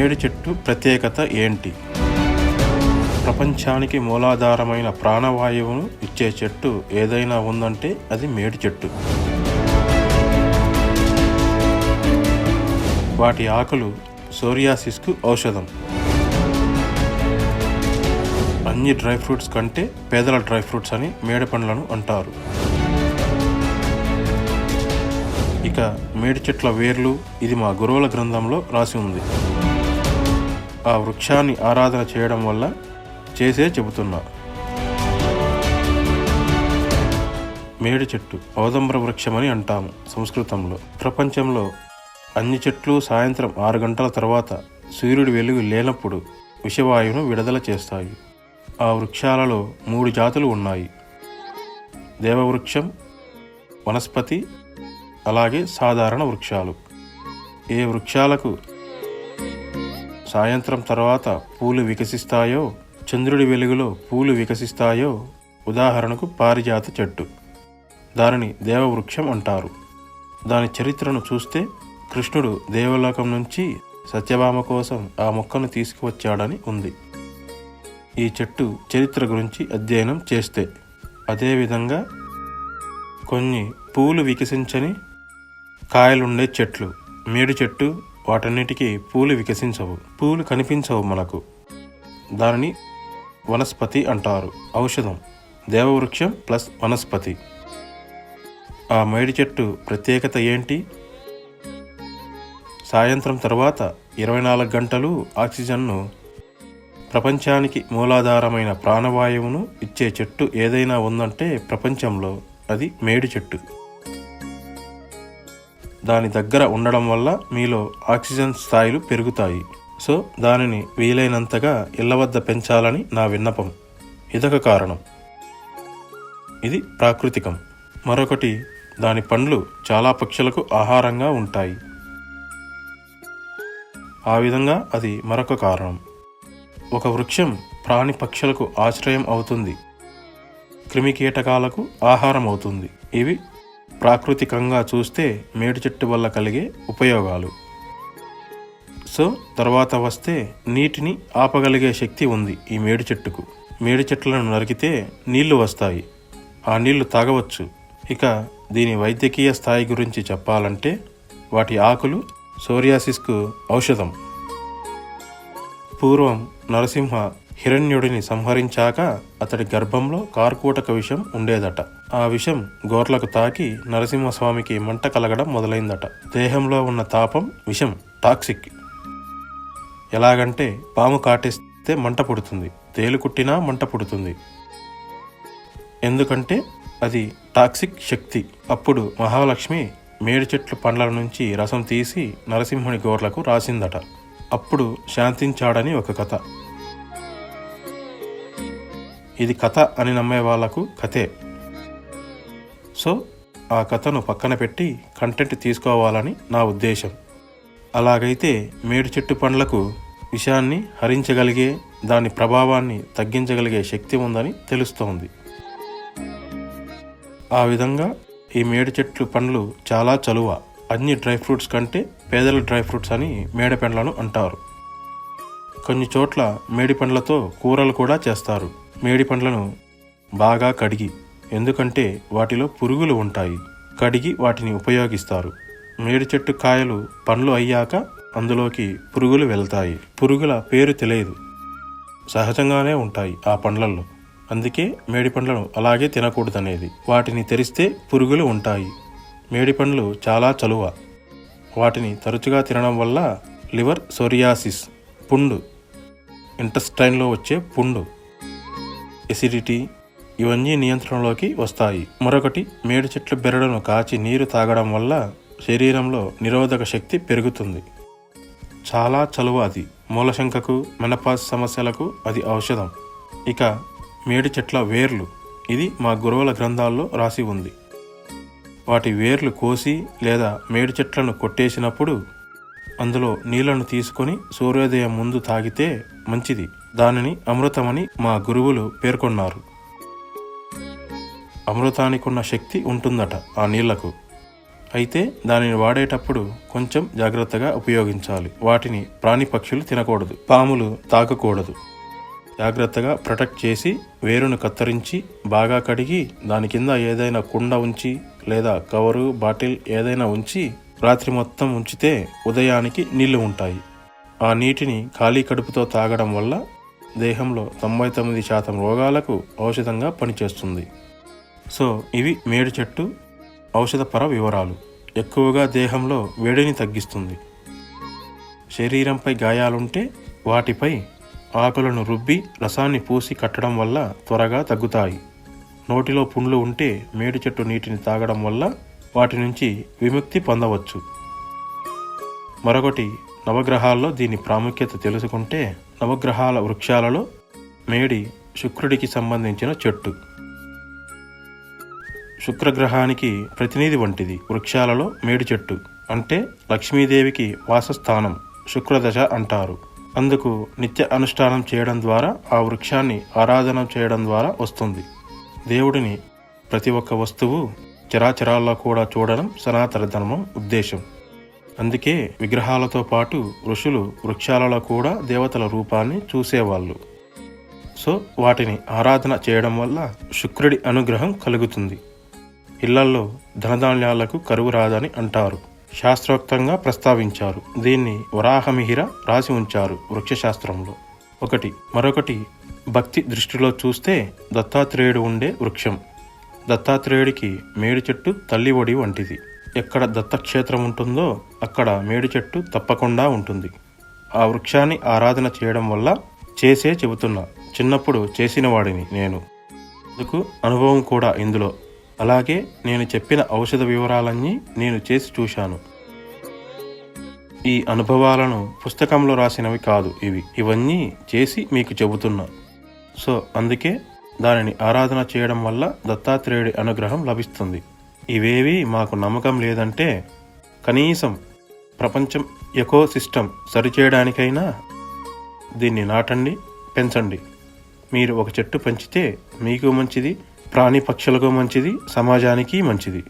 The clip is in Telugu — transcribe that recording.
మేడి చెట్టు ప్రత్యేకత ఏంటి? ప్రపంచానికి మూలాధారమైన ప్రాణవాయువును ఇచ్చే చెట్టు ఏదైనా ఉందంటే అది మేడి చెట్టు. వాటి ఆకులు సోరియాసిస్కు ఔషధం. అన్ని డ్రై ఫ్రూట్స్ కంటే పేదల డ్రై ఫ్రూట్స్ అని మేడి పండ్లను అంటారు. ఇక మేడి చెట్ల వేర్లు ఇది మా గురువుల గ్రంథంలో రాసి ఉంది. ఆ వృక్షాన్ని ఆరాధన చేయడం వల్ల చేసే చెబుతున్నా. మేడి చెట్టు ఔదంబర వృక్షమని అంటాము సంస్కృతంలో. ప్రపంచంలో అన్ని చెట్లు సాయంత్రం ఆరు గంటల తర్వాత సూర్యుడి వెలుగు లేనప్పుడు విషవాయువును విడుదల చేస్తాయి. ఆ వృక్షాలలో మూడు జాతులు ఉన్నాయి. దేవవృక్షం వనస్పతి అలాగే సాధారణ వృక్షాలు. ఏ వృక్షాలకు సాయంత్రం తర్వాత పూలు వికసిస్తాయో? చంద్రుడి వెలుగులో పూలు వికసిస్తాయో? ఉదాహరణకు పారిజాత చెట్టు. దానిని దేవవృక్షం అంటారు. దాని చరిత్రను చూస్తే కృష్ణుడు దేవలోకం నుంచి సత్యభామ కోసం ఆ మొక్కను తీసుకువచ్చాడని ఉంది. ఈ చెట్టు చరిత్ర గురించి అధ్యయనం చేస్తే అదేవిధంగా కొన్ని పూలు వికసించని కాయలుండే చెట్లు మేడి చెట్టు వాటన్నిటికీ పూలు వికసించవు పూలు కనిపించవు మనకు. దానిని వనస్పతి అంటారు. ఔషధం దేవవృక్షం ప్లస్ వనస్పతి. ఆ మేడి చెట్టు ప్రత్యేకత ఏంటి? సాయంత్రం తర్వాత ఇరవై నాలుగు గంటలు ఆక్సిజన్ను ప్రపంచానికి మూలాధారమైన ప్రాణవాయువును ఇచ్చే చెట్టు ఏదైనా ఉందంటే ప్రపంచంలో అది మేడి చెట్టు. దాని దగ్గర ఉండడం వల్ల మీలో ఆక్సిజన్ స్థాయిలు పెరుగుతాయి. సో దానిని వీలైనంతగా ఇళ్ళ వద్ద పెంచాలని నా విన్నపం. ఇదొక కారణం. ఇది ప్రాకృతికం. మరొకటి దాని పండ్లు చాలా పక్షులకు ఆహారంగా ఉంటాయి. ఆ విధంగా అది మరొక కారణం. ఒక వృక్షం ప్రాణి పక్షులకు ఆశ్రయం అవుతుంది. క్రిమికీటకాలకు ఆహారం అవుతుంది ఇవి ప్రాకృతికంగా చూస్తే మేడి చెట్టు వల్ల కలిగే ఉపయోగాలు. సో తర్వాత వస్తే నీటిని ఆపగలిగే శక్తి ఉంది ఈ మేడి చెట్టుకు. మేడి చెట్లను నరికితే నీళ్ళు వస్తాయి. ఆ నీళ్ళు తాగవచ్చు. ఇక దీని వైద్యకీయ స్థాయి గురించి చెప్పాలంటే వాటి ఆకులు సోరియాసిస్కు ఔషధం. పూర్వం నరసింహ హిరణ్యుడిని సంహరించాక అతడి గర్భంలో కార్కూటక విషం ఉండేదట. ఆ విషం గోర్లకు తాకి నరసింహస్వామికి మంట కలగడం మొదలైందట. దేహంలో ఉన్న తాపం విషం టాక్సిక్. ఎలాగంటే పాము కాటేస్తే మంట పుడుతుంది తేలు కుట్టినా మంట పుడుతుంది. ఎందుకంటే అది టాక్సిక్ శక్తి. అప్పుడు మహాలక్ష్మి మేడి చెట్లు పండ్ల నుంచి రసం తీసి నరసింహుని గోర్లకు రాసిందట. అప్పుడు శాంతించాడని ఒక కథ. ఇది కథ అని నమ్మే వాళ్ళకు కథే. సో ఆ కథను పక్కన పెట్టి కంటెంట్ తీసుకోవాలని నా ఉద్దేశం. అలాగైతే మేడి చెట్టు పండ్లకు విషాన్ని హరించగలిగే దాని ప్రభావాన్ని తగ్గించగలిగే శక్తి ఉందని తెలుస్తోంది. ఆ విధంగా ఈ మేడి చెట్లు పండ్లు చాలా చలువ. అన్ని డ్రై ఫ్రూట్స్ కంటే పేదల డ్రై ఫ్రూట్స్ అని మేడ పండ్లను అంటారు. కొన్ని చోట్ల మేడి పండ్లతో కూరలు కూడా చేస్తారు. మేడి పండ్లను బాగా కడిగి ఎందుకంటే వాటిలో పురుగులు ఉంటాయి కడిగి వాటిని ఉపయోగిస్తారు. మేడి చెట్టు కాయలు పండ్లు అయ్యాక అందులోకి పురుగులు వెళ్తాయి. పురుగుల పేరు తెలియదు. సహజంగానే ఉంటాయి ఆ పండ్లల్లో. అందుకే మేడి పండ్లను అలాగే తినకూడదనేది. వాటిని తెరిస్తే పురుగులు ఉంటాయి. మేడి పండ్లు చాలా చలువ. వాటిని తరచుగా తినడం వల్ల లివర్ సోరియాసిస్ పుండు ఇంటస్టైన్లో వచ్చే పుండు. ఎసిడిటీ ఇవన్నీ నియంత్రణలోకి వస్తాయి. మరొకటి మేడి చెట్ల బెరడును కాచి నీరు తాగడం వల్ల శరీరంలో నిరోధక శక్తి పెరుగుతుంది. చాలా చలువ అది. మూలశంకకు మెనపాస్ సమస్యలకు అది ఔషధం. ఇక మేడి చెట్ల వేర్లు. ఇది మా గురువుల గ్రంథాల్లో రాసి ఉంది. వాటి వేర్లు కోసి లేదా మేడి చెట్లను కొట్టేసినప్పుడు అందులో నీళ్ళను తీసుకొని సూర్యోదయం ముందు తాగితే మంచిది. దానిని అమృతమని మా గురువులు పేర్కొన్నారు. అమృతానికున్న శక్తి ఉంటుందట ఆ నీళ్ళకు. అయితే దానిని వాడేటప్పుడు కొంచెం జాగ్రత్తగా ఉపయోగించాలి. వాటిని ప్రాణి పక్షులు తినకూడదు. పాములు తాకకూడదు. జాగ్రత్తగా ప్రొటెక్ట్ చేసి వేరును కత్తిరించి బాగా కడిగి దాని కింద ఏదైనా కుండ ఉంచి లేదా కవరు బాటిల్ ఏదైనా ఉంచి రాత్రి మొత్తం ఉంచితే ఉదయానికి నీళ్ళు ఉంటాయి. ఆ నీటిని ఖాళీ కడుపుతో తాగడం వల్ల దేహంలో తొంభై తొమ్మిది శాతం రోగాలకు ఔషధంగా పనిచేస్తుంది. సో ఇవి మేడి చెట్టు ఔషధపర వివరాలు. ఎక్కువగా దేహంలో వేడిని తగ్గిస్తుంది. శరీరంపై గాయాలుంటే వాటిపై ఆకులను రుబ్బి రసాన్ని పూసి కట్టడం వల్ల త్వరగా తగ్గుతాయి. నోటిలో పుండ్లు ఉంటే మేడి చెట్టు నీటిని తాగడం వల్ల వాటి నుంచి విముక్తి పొందవచ్చు. మరొకటి నవగ్రహాల్లో దీని ప్రాముఖ్యత తెలుసుకుంటే నవగ్రహాల వృక్షాలలో మేడి శుక్రుడికి సంబంధించిన చెట్టు. శుక్రగ్రహానికి ప్రతినిధి వంటిది వృక్షాలలో మేడి చెట్టు అంటే లక్ష్మీదేవికి వాసస్థానం శుక్రదశ అంటారు. అందుకు నిత్య అనుష్ఠానం చేయడం ద్వారా ఆ వృక్షాన్ని ఆరాధన చేయడం ద్వారా వస్తుంది. దేవుడిని ప్రతి ఒక్క వస్తువు చరాచరాల్లో కూడా చూడడం సనాతన ధర్మం ఉద్దేశం. అందుకే విగ్రహాలతో పాటు ఋషులు వృక్షాలలో కూడా దేవతల రూపాన్ని చూసేవాళ్ళు. సో వాటిని ఆరాధన చేయడం వల్ల శుక్రుడి అనుగ్రహం కలుగుతుంది. ఇళ్ళల్లో ధనధాన్యాలకు కరువు రాదని అంటారు. శాస్త్రోక్తంగా ప్రస్తావించారు. దీన్ని వరాహమిహిర రాసి ఉంచారు వృక్షశాస్త్రంలో. ఒకటి. మరొకటి. భక్తి దృష్టిలో చూస్తే దత్తాత్రేయుడు ఉండే వృక్షం. దత్తాత్రేయుడికి మేడి చెట్టు తల్లి ఒడి వంటిది. ఎక్కడ దత్తక్షేత్రం ఉంటుందో అక్కడ మేడి చెట్టు తప్పకుండా ఉంటుంది. ఆ వృక్షాన్ని ఆరాధన చేయడం వల్ల చేసే చెబుతున్నా. చిన్నప్పుడు చేసిన వాడిని నేను. అందుకు అనుభవం కూడా ఇందులో. అలాగే నేను చెప్పిన ఔషధ వివరాలన్నీ నేను చేసి చూశాను. ఈ అనుభవాలను పుస్తకంలో రాసినవి కాదు ఇవి. ఇవన్నీ చేసి మీకు చెబుతున్నా. సో అందుకే దానిని ఆరాధన చేయడం వల్ల దత్తాత్రేయుడి అనుగ్రహం లభిస్తుంది. ఇవేవి మాకు నమ్మకం లేదంటే కనీసం ప్రపంచం ఎకో సిస్టమ్ సరిచేయడానికైనా దీన్ని నాటండి పెంచండి. మీరు ఒక చెట్టు పెంచితే మీకు మంచిది ప్రాణి పక్షులకు మంచిది సమాజానికి మంచిది.